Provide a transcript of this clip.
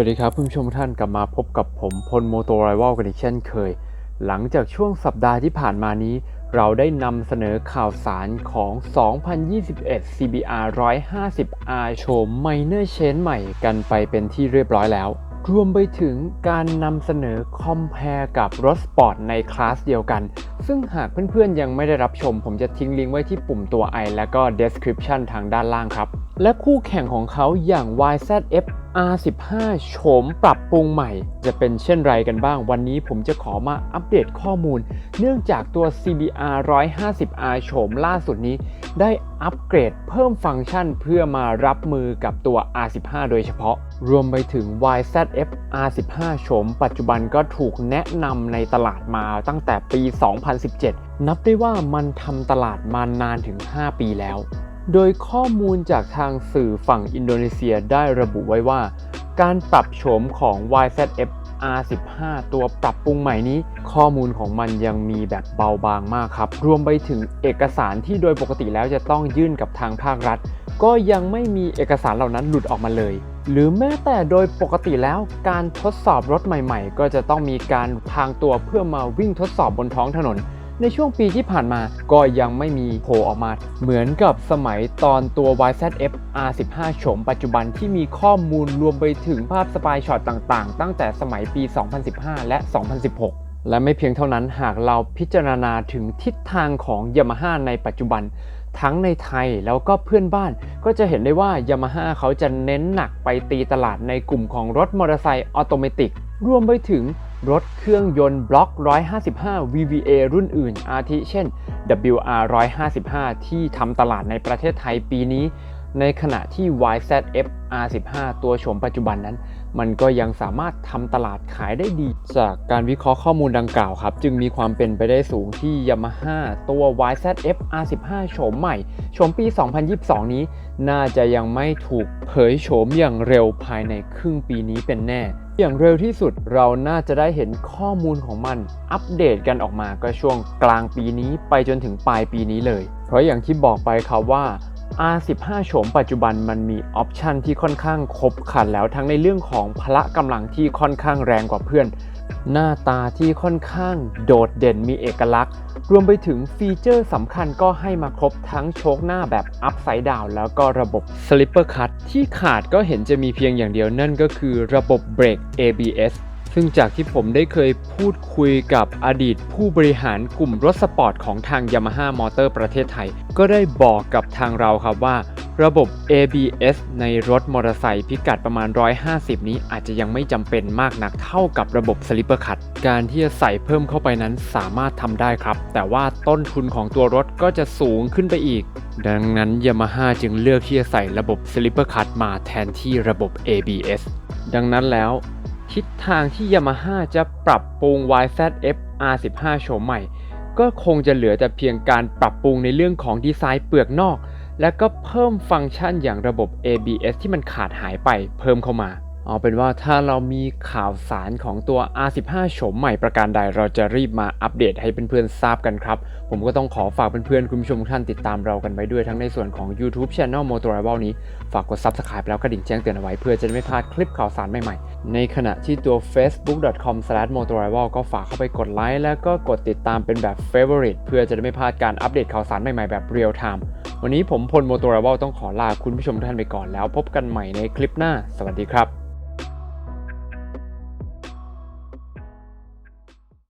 วัสดีครับผู้ชมท่านกลับมาพบกับผมพลโมโตไรวลกันอีกเช่นเคย หลังจากช่วงสัปดาห์ที่ผ่านมานี้ เราได้นำเสนอข่าวสารของ 2021 CBR 150R โชม Minor Chain ใหม่กันไปเป็นที่เรียบร้อยแล้ว รวมไปถึงการนำเสนอคอม p a r e กับรถสปอร์ตในคลาสเดียวกัน ซึ่งหากเพื่อนๆยังไม่ได้รับชม ผมจะทิ้งลิงก์ไว้ที่ปุ่มตัว i และก็ description ทางด้านล่างครับ และคู่แข่งของเขาอย่าง YZF R15 โฉมปรับปรุงใหม่ จะเป็นเช่นไรกันบ้าง วันนี้ผมจะขอมาอัปเดตข้อมูล เนื่องจากตัว CBR 150R โฉมล่าสุดนี้ ได้อัปเกรดเพิ่มฟังก์ชันเพื่อมารับมือกับตัว R15 โดยเฉพาะ รวมไปถึง YZF R15 โฉมปัจจุบันก็ถูกแนะนำในตลาดมาตั้งแต่ปี 2017 นับได้ว่ามันทำตลาดมานานถึง 5 ปีแล้ว โดยข้อมูลจากทางสื่อฝั่งอินโดนีเซียได้ระบุไว้ว่า การปรับโฉมของ YZF R15 ตัวปรับปรุงใหม่นี้ ข้อมูลของมันยังมีแบบเบาบางมากครับ รวมไปถึงเอกสารที่โดยปกติแล้วจะต้องยื่นกับทางภาครัฐ ก็ยังไม่มีเอกสารเหล่านั้นหลุดออกมาเลย หรือแม้แต่โดยปกติแล้วการทดสอบรถใหม่ ๆ ก็จะต้องมีการทางตัวเพื่อมาวิ่งทดสอบบนท้องถนน ในช่วงปีที่ผ่านมาก็ยังไม่มีโผล่ออกมา เหมือนกับสมัยตอนตัว YZF R15 โฉมปัจจุบันที่มีข้อมูลรวมไปถึงภาพสปายช็อตต่างๆ ตั้งแต่สมัยปี 2015 และ 2016และไม่เพียงเท่านั้นหากเราพิจารณาถึงทิศทางของ Yamaha ในปัจจุบัน ทั้งในไทยแล้วก็เพื่อนบ้าน ก็จะเห็นได้ว่า Yamaha เขาจะเน้นหนักไปตีตลาดในกลุ่มของรถมอเตอร์ไซค์ออโตเมติกรวมไปถึง รถเครื่องยนต์บล็อก 155 VVA รุ่นอื่น อาทิเช่น WR 155 ที่ทำตลาดในประเทศไทยปีนี้ ในขณะที่ YZF R15 ตัวโฉมปัจจุบันนั้น มันก็ยังสามารถทำตลาดขายได้ดี จากการวิเคราะห์ข้อมูลดังกล่าวครับ จึงมีความเป็นไปได้สูงที่ Yamaha ตัว YZF R15 โฉมใหม่โฉมปี 2022 นี้ น่าจะยังไม่ถูกเผยโฉมอย่างเร็วภายในครึ่งปีนี้เป็นแน่ อย่างเร็วที่สุดเราน่าจะได้เห็นข้อมูลของมันอัปเดตกันออกมาก็ช่วงกลางปีนี้ไปจนถึงปลายปีนี้เลย เพราะอย่างที่บอกไปครับว่า R15 โฉมปัจจุบันมันมีออปชันที่ค่อนข้างครบครันแล้วทั้งในเรื่องของพละกำลังที่ค่อนข้างแรงกว่าเพื่อน หน้าตาที่ค่อนข้างโดดเด่นมีเอกลักษณ์ รวมไปถึงฟีเจอร์สำคัญก็ให้มาครบทั้งโชคหน้าแบบอัพไซด์ดาวแล้วก็ระบบ Slipper Cut ที่ขาดก็เห็นจะมีเพียงอย่างเดียวนั่นก็คือระบบเบรก ABS ซึ่งจากที่ผมได้เคยพูดคุยกับอดีตผู้บริหารกลุ่มรถสปอร์ตของทาง Yamaha Motor ประเทศไทย ก็ได้บอกกับทางเราครับว่า ระบบ ABS ในรถมอเตอร์ไซค์พิกัดประมาณ 150 นี้อาจจะยังไม่จำเป็นมากนักเท่ากับระบบ Slipper Cut การที่จะใส่เพิ่มเข้าไปนั้นสามารถทำได้ครับ แต่ว่าต้นทุนของตัวรถก็จะสูงขึ้นไปอีก ดังนั้น Yamaha จึงเลือกที่จะใส่ระบบ Slipper Cut มาแทนที่ระบบ ABS ดังนั้นแล้ว ทิศทางที่ Yamaha จะปรับปรุง YZF R15 โฉมใหม่ ก็คงจะเหลือแต่เพียงการปรับปรุงในเรื่องของดีไซน์เปลือกนอก และก็เพิ่มฟังก์ชันอย่างระบบ ABS ที่มันขาดหายไปเพิ่มเข้ามาเอาเป็นว่าถ้าเรามีข่าวสารของตัว R15 โฉมใหม่ประการใด เราจะรีบมาอัปเดตให้เพื่อนๆทราบกันครับ ผมก็ต้องขอฝากเพื่อนๆ คุณผู้ชมท่านติดตามเรากันไว้ด้วยทั้งในส่วนของ YouTube Channel m o t o r i v a l นี้ ฝากกด Subscribe แล้วกระดิ่งแจ้งเตือนเอาไว้เพื่อจะได้ไม่พลาดคลิปข่าวสารใหม่ๆ ในขณะที่ตัว facebook.com/motorival ก็ฝากเข้าไปกดไลค์แล้วก็กดติดตามเป็นแบบ favorite เพื่อจะได้ไม่พลาดการอัปเดตข่าวสารใหม่ ๆ แบบเรียลไทม์วันนี้ผมพล m o t o r i v a l ต้องขอลาคุณผู้ชมทุกท่านไปก่อนแล้วพบกันใหม่ในคลิปหน้า สวัสดีครับ